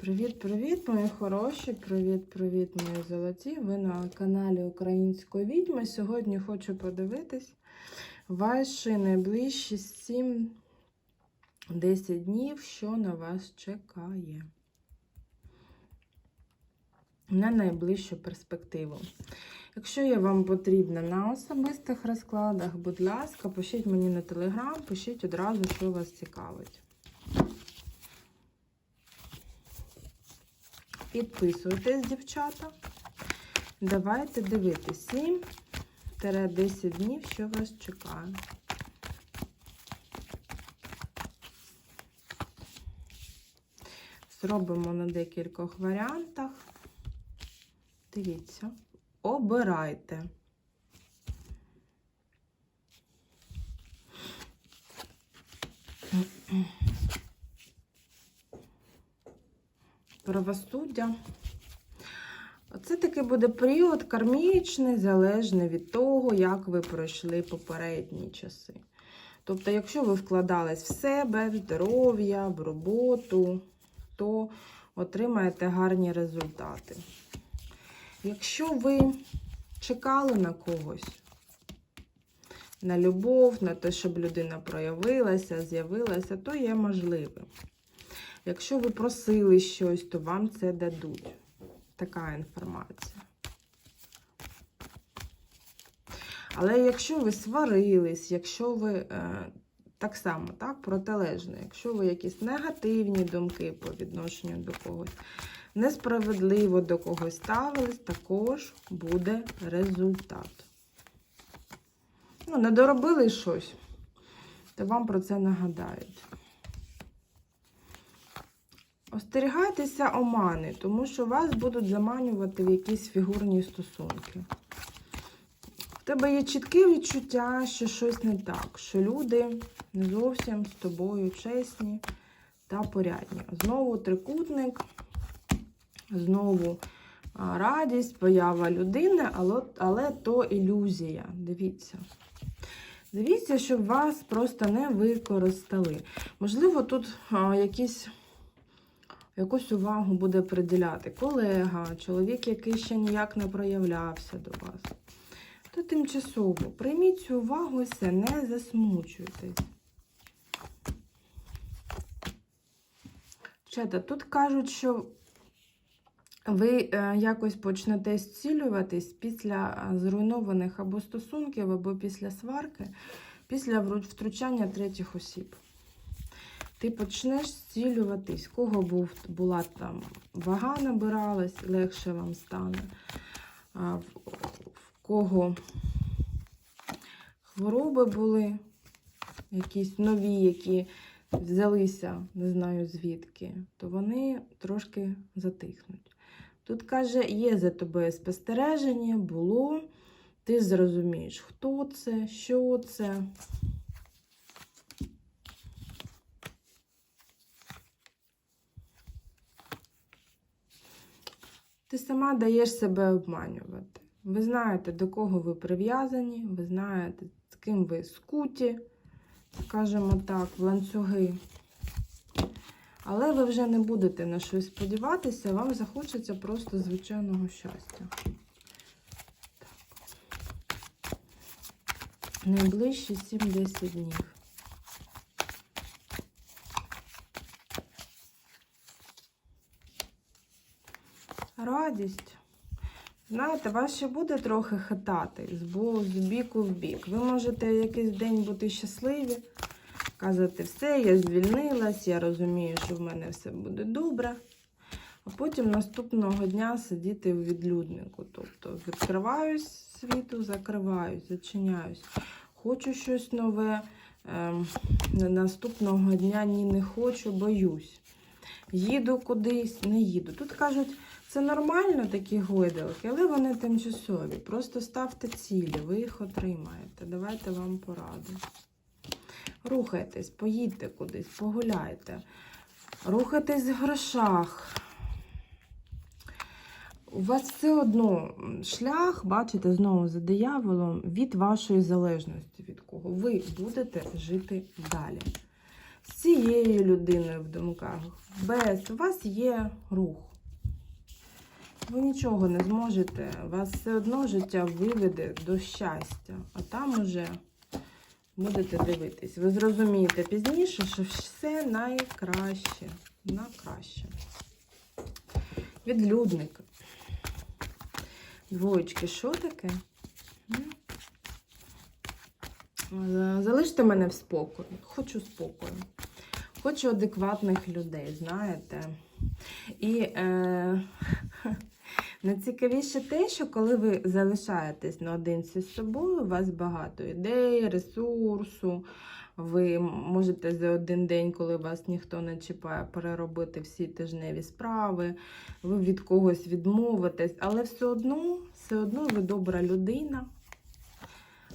Привіт-привіт, мої хороші! Привіт-привіт, мої золоті! Ви на каналі Української відьми. Сьогодні хочу подивитись ваші найближчі 7-10 днів, що на вас чекає. На найближчу перспективу. Якщо я вам потрібна на особистих розкладах, будь ласка, пишіть мені на телеграм, пишіть одразу, що вас цікавить. Підписуйтесь, дівчата. Давайте дивитися 7-10 днів, що вас чекає. Зробимо на декількох варіантах. Дивіться, обирайте. Правосуддя. Це таки буде період кармічний, залежний від того, як ви пройшли попередні часи. Тобто, якщо ви вкладались в себе, в здоров'я, в роботу, то отримаєте гарні результати. Якщо ви чекали на когось, на любов, на те, щоб людина проявилася, з'явилася, то є можливим. Якщо ви просили щось, то вам це дадуть. Така інформація. Але якщо ви сварились, якщо ви е, так само, так, протилежно, якщо ви якісь негативні думки по відношенню до когось, несправедливо до когось ставились, також буде результат. Ну, не доробили щось, то вам про це нагадають. Остерігайтеся омани, тому що вас будуть заманювати в якісь фігурні стосунки. В тебе є чітке відчуття, що щось не так, що люди не зовсім з тобою чесні та порядні. Знову трикутник, знову радість, поява людини, але, але то ілюзія. Дивіться. Дивіться, щоб вас просто не використали. Можливо, тут якісь якусь увагу буде приділяти колега, чоловік, який ще ніяк не проявлявся до вас. То тимчасово прийміть цю увагу і все, не засмучуйтесь. Чета, тут кажуть, що ви е, якось почнете зцілюватись після е, зруйнованих або стосунків, або після сварки, після втручання третіх осіб ти почнеш зцілюватись. Кого був, була там вага набиралась, легше вам стане. А в, в кого хвороби були, якісь нові, які взялися, не знаю звідки, то вони трошки затихнуть. Тут каже, є за тобою спостереження, було, ти зрозумієш, хто це, що це. Ти сама даєш себе обманювати. Ви знаєте, до кого ви прив'язані, ви знаєте, з ким ви скуті, скажімо так, в ланцюги. Але ви вже не будете на щось сподіватися, вам захочеться просто звичайного щастя. Так. Найближчі 7-10 днів. Радість. Знаєте, вас ще буде трохи хитати з, біку в бік. Ви можете якийсь день бути щасливі, казати, все, я звільнилась, я розумію, що в мене все буде добре. А потім наступного дня сидіти в відлюднику. Тобто відкриваюсь світу, закриваюсь, зачиняюсь. Хочу щось нове. Ем, наступного дня ні не хочу, боюсь. Їду кудись, не їду. Тут кажуть, це нормально такі гойдалки, але вони тимчасові. Просто ставте цілі, ви їх отримаєте. Давайте вам пораду. Рухайтесь, поїдьте кудись, погуляйте. Рухайтесь в грошах. У вас все одно шлях, бачите, знову за дияволом, від вашої залежності від кого. Ви будете жити далі. з цією людиною в думках. Без у вас є рух. Ви нічого не зможете, вас все одно життя виведе до щастя, а там уже будете дивитись. Ви зрозумієте пізніше, що все найкраще. На краще. Відлюдник. Двоєчки, що таке? Залиште мене в спокої. Хочу спокою. Хочу адекватних людей, знаєте. І е, найцікавіше те, що коли ви залишаєтесь наодинці з собою, у вас багато ідей, ресурсу. Ви можете за один день, коли вас ніхто не чіпає, переробити всі тижневі справи, ви від когось відмовитесь, але все одно, все одно ви добра людина.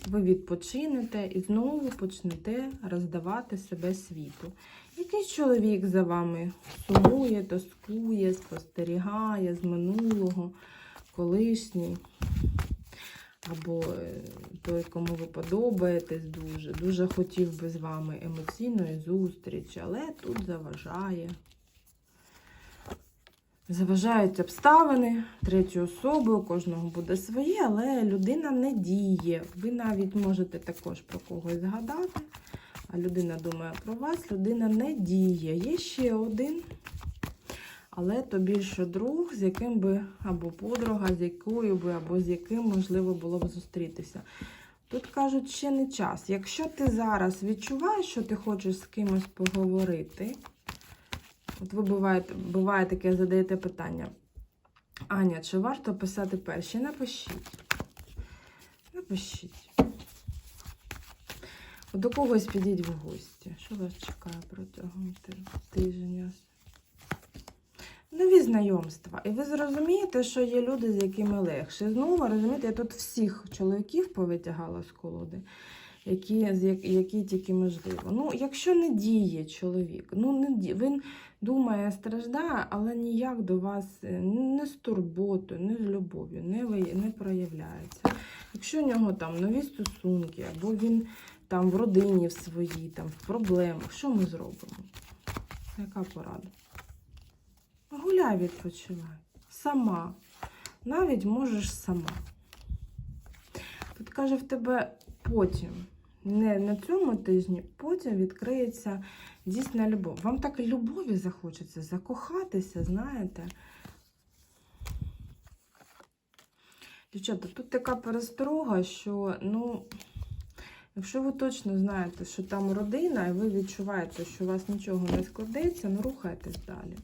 Ви відпочинете і знову почнете роздавати себе світу. Якийсь чоловік за вами сумує, тоскує, спостерігає з минулого, колишній. Або е, той, кому ви подобаєтесь дуже, дуже хотів би з вами емоційної зустрічі, але тут заважає. Заважають обставини, третю особи, у кожного буде своє, але людина не діє. Ви навіть можете також про когось згадати, а людина думає про вас, людина не діє. Є ще один, але то більше друг, з яким би, або подруга, з якою би, або з яким можливо було б зустрітися. Тут кажуть, ще не час. Якщо ти зараз відчуваєш, що ти хочеш з кимось поговорити, От ви буваєте, буває таке, задаєте питання. Аня, чи варто писати перші? Напишіть. Напишіть. До когось підіть в гості. Що вас чекає протягом ти- тижня? Нові знайомства. І ви зрозумієте, що є люди, з якими легше. Знову розумієте, я тут всіх чоловіків повитягала з колоди, які, які тільки можливо. Ну, якщо не діє чоловік, ну не ді... він думає, страждає, але ніяк до вас е, не з турботою, не з любов'ю, не, ви- не проявляється. Якщо у нього там нові стосунки, або він там в родині в своїй, там в проблемах, що ми зробимо? Яка порада? Гуляй, відпочивай. Сама. Навіть можеш сама. Тут каже в тебе потім, не на цьому тижні, потім відкриється дійсна любов. Вам так любові захочеться закохатися, знаєте. Дівчата, тут така пересторога, що, ну, якщо ви точно знаєте, що там родина, і ви відчуваєте, що у вас нічого не складеться, ну рухайтесь далі.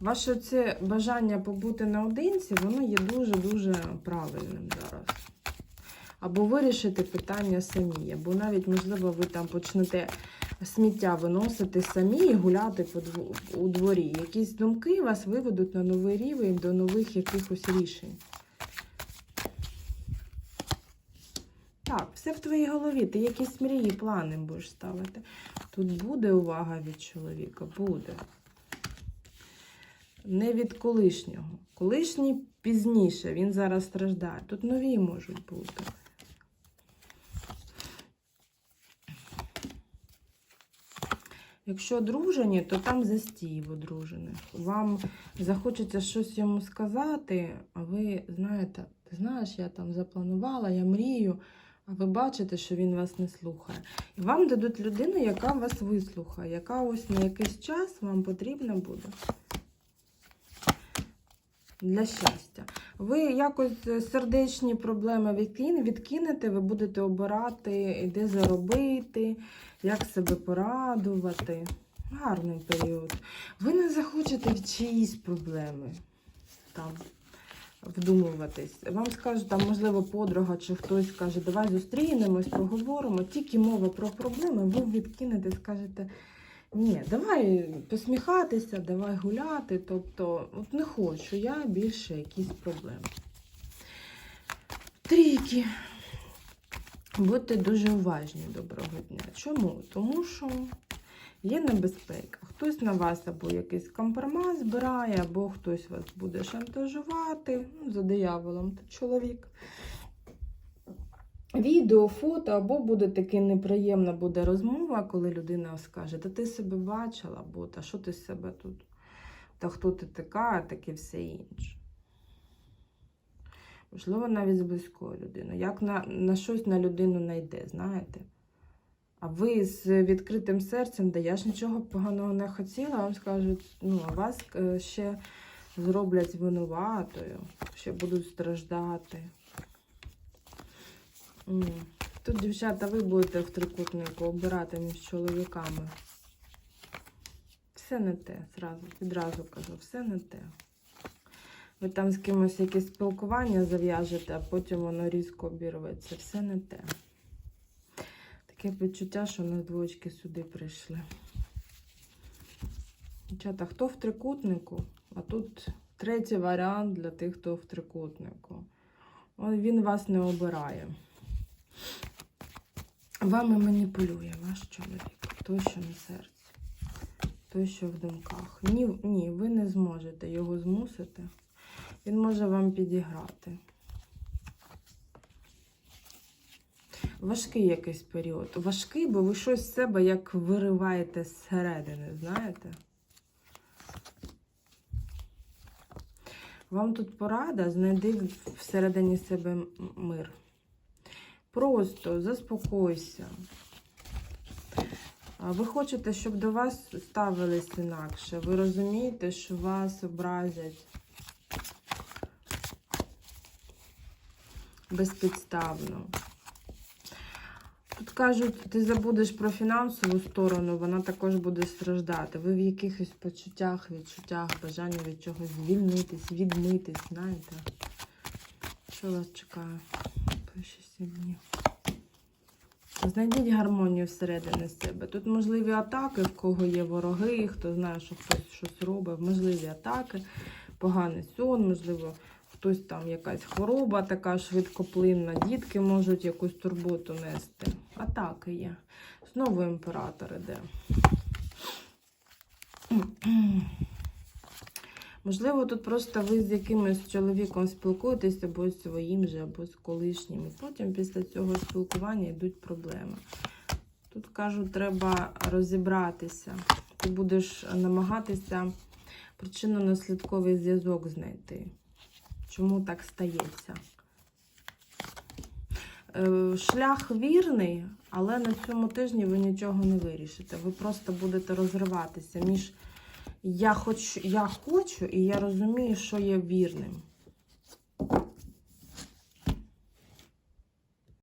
Ваше це бажання побути наодинці, воно є дуже-дуже правильним зараз. Або вирішити питання самі, або навіть, можливо, ви там почнете сміття виносити самі і гуляти у дворі. Якісь думки вас виведуть на новий рівень до нових якихось рішень. Так, все в твоїй голові. Ти якісь мрії, плани будеш ставити. Тут буде увага від чоловіка, буде. Не від колишнього. Колишній пізніше, він зараз страждає. Тут нові можуть бути. Якщо одружені, то там застій в одружених. Вам захочеться щось йому сказати, а ви знаєте, ти знаєш, я там запланувала, я мрію, ви бачите, що він вас не слухає. І вам дадуть людину, яка вас вислухає, яка ось на якийсь час вам потрібна буде для щастя. Ви якось е, сердечні проблеми відкин- відкинете, ви будете обирати, де заробити, як себе порадувати. Гарний період. Ви не захочете в чиїсь проблеми там вдумуватись. Вам скажуть, там, можливо, подруга чи хтось скаже, давай зустрінемось, поговоримо. Тільки мова про проблеми, ви відкинете, скажете. Ні, давай посміхатися, давай гуляти. Тобто, от не хочу я більше якісь проблеми. Трійки. Будьте дуже уважні доброго дня. Чому? Тому що є небезпека. Хтось на вас або якийсь компромат збирає, або хтось вас буде шантажувати. Ну, за дияволом, то чоловік. відео, фото, або буде таки неприємна буде розмова, коли людина скаже, та ти себе бачила, або та що ти себе тут, та хто ти така, таке все інше. Можливо, навіть з близькою людиною. Як на, на щось на людину найде, знаєте? А ви з відкритим серцем, де я ж нічого поганого не хотіла, вам скажуть, ну, а вас е, ще зроблять винуватою, ще будуть страждати. Тут, дівчата, ви будете в трикутнику обирати між чоловіками. Все не те, зразу, відразу кажу, все не те. Ви там з кимось якесь спілкування зав'яжете, а потім воно різко обірветься. Все не те. Таке відчуття, що на двоєчки сюди прийшли. Дівчата, хто в трикутнику? А тут третій варіант для тих, хто в трикутнику. Він вас не обирає. Вами маніпулює ваш чоловік, той, що на серці, той, що в думках. Ні, ні, ви не зможете його змусити. Він може вам підіграти. Важкий якийсь період. Важкий, бо ви щось з себе як вириваєте зсередини, знаєте? Вам тут порада, знайди всередині себе мир. Просто заспокойся. Ви хочете, щоб до вас ставились інакше. Ви розумієте, що вас образять безпідставно. Тут кажуть, ти забудеш про фінансову сторону, вона також буде страждати. Ви в якихось почуттях, відчуттях, бажанні від чогось звільнитись, відмитись, знаєте? Що вас чекає? Сім днів. Знайдіть гармонію всередині себе. Тут можливі атаки, в кого є вороги, хто знає, що хтось щось робить, можливі атаки, поганий сон, можливо, хтось там якась хвороба така швидкоплинна, дітки можуть якусь турботу нести. Атаки є. Знову імператор іде. Можливо, тут просто ви з якимось чоловіком спілкуєтесь або з своїм же, або з колишнім. І потім після цього спілкування йдуть проблеми. Тут кажуть, треба розібратися. Ти будеш намагатися причинно-наслідковий зв'язок знайти. Чому так стається? Е, Шлях вірний, але на цьому тижні ви нічого не вирішите. Ви просто будете розриватися між я хочу, я хочу і я розумію, що є вірним.